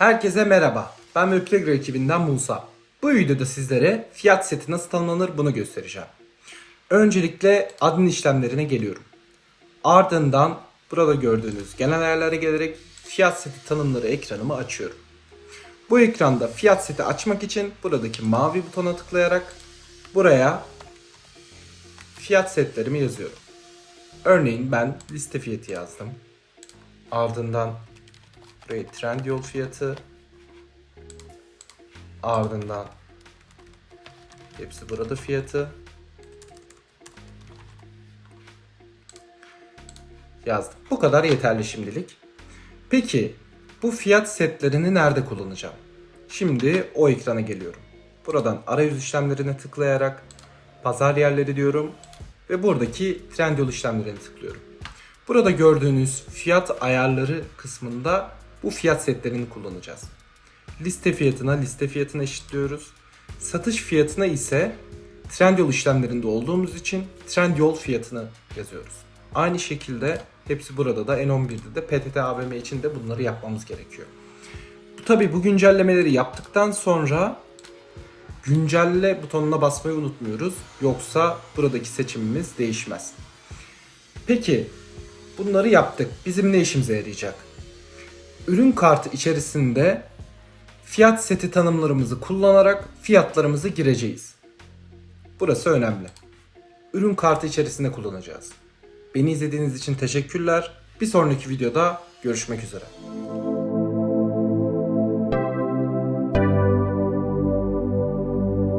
Herkese merhaba. Ben Möplegro ekibinden Musa. Bu videoda sizlere fiyat seti nasıl tanımlanır bunu göstereceğim. Öncelikle admin işlemlerine geliyorum. Ardından burada gördüğünüz genel ayarlara gelerek fiyat seti tanımları ekranımı açıyorum. Bu ekranda fiyat seti açmak için buradaki mavi butona tıklayarak buraya fiyat setlerimi yazıyorum. Örneğin ben liste fiyatı yazdım. Ardından buraya Trendyol fiyatı. Ardından hepsi burada fiyatı. Yazdım. Bu kadar yeterli şimdilik. Peki bu fiyat setlerini nerede kullanacağım? Şimdi o ekrana geliyorum. Buradan arayüz işlemlerine tıklayarak pazar yerleri diyorum ve buradaki Trendyol işlemlerine tıklıyorum. Burada gördüğünüz fiyat ayarları kısmında bu fiyat setlerini kullanacağız. Liste fiyatına liste fiyatına eşitliyoruz. Satış fiyatına ise Trendyol işlemlerinde olduğumuz için Trendyol fiyatını yazıyoruz. Aynı şekilde hepsi burada da N11'de de PTT AVM için de bunları yapmamız gerekiyor. Bu tabi bu güncellemeleri yaptıktan sonra güncelle butonuna basmayı unutmuyoruz. Yoksa buradaki seçimimiz değişmez. Peki bunları yaptık. Bizim ne işimize yarayacak? Ürün kartı içerisinde fiyat seti tanımlarımızı kullanarak fiyatlarımızı gireceğiz. Burası önemli. Ürün kartı içerisinde kullanacağız. Beni izlediğiniz için teşekkürler. Bir sonraki videoda görüşmek üzere.